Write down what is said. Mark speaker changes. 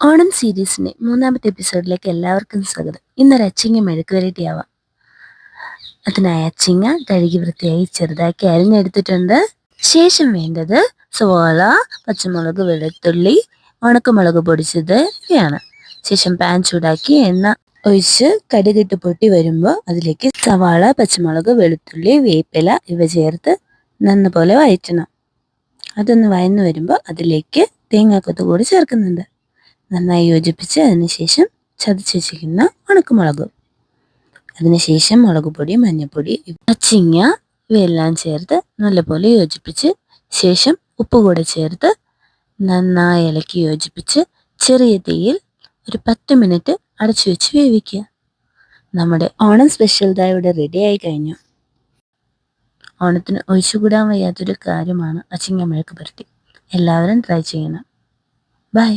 Speaker 1: ഓണം സീരീസിന്റെ മൂന്നാമത്തെ എപ്പിസോഡിലേക്ക് എല്ലാവർക്കും സ്വാഗതം. ഇന്നൊരു അച്ചിങ്ങ മെഴുക്ക് വരട്ടി ആവാം. അതിനായി അച്ചിങ്ങ കഴുകി വൃത്തിയായി ചെറുതാക്കി അരിഞ്ഞെടുത്തിട്ടുണ്ട്. ശേഷം വേണ്ടത് സവാള പച്ചമുളക് വെളുത്തുള്ളി ഉണക്കമുളക് പൊടിച്ചത് ഇവയാണ്. ശേഷം പാൻ ചൂടാക്കി എണ്ണ ഒഴിച്ച് കടുകിട്ട് പൊട്ടി വരുമ്പോൾ അതിലേക്ക് സവാള പച്ചമുളക് വെളുത്തുള്ളി വേപ്പില ഇവ ചേർത്ത് നന്നപോലെ വഴറ്റണം. അതൊന്ന് വയന്ന് വരുമ്പോൾ അതിലേക്ക് തേങ്ങാക്കൊത്ത് കൂടി ചേർക്കുന്നുണ്ട്. നന്നായി യോജിപ്പിച്ച് അതിനുശേഷം ചതച്ച് വെച്ചിരിക്കുന്ന ഉണക്കമുളക് അതിനുശേഷം മുളക് പൊടി മഞ്ഞൾപ്പൊടി പച്ചിങ്ങ ഇവയെല്ലാം ചേർത്ത് നല്ലപോലെ യോജിപ്പിച്ച് ശേഷം ഉപ്പ് കൂടെ ചേർത്ത് നന്നായി ഇളക്കി യോജിപ്പിച്ച് ചെറിയ തീയിൽ ഒരു പത്ത് മിനിറ്റ് അടച്ചു വെച്ച് വേവിക്കുക. നമ്മുടെ ഓണം സ്പെഷ്യൽ ദാ ഇവിടെ റെഡി ആയി കഴിഞ്ഞു. ഓണത്തിന് ഒഴിച്ചുകൂടാൻ വയ്യാത്തൊരു കാര്യമാണ് അച്ചിങ്ങ മെഴുക്ക് പുരട്ടി. എല്ലാവരും ട്രൈ ചെയ്യണം. ബൈ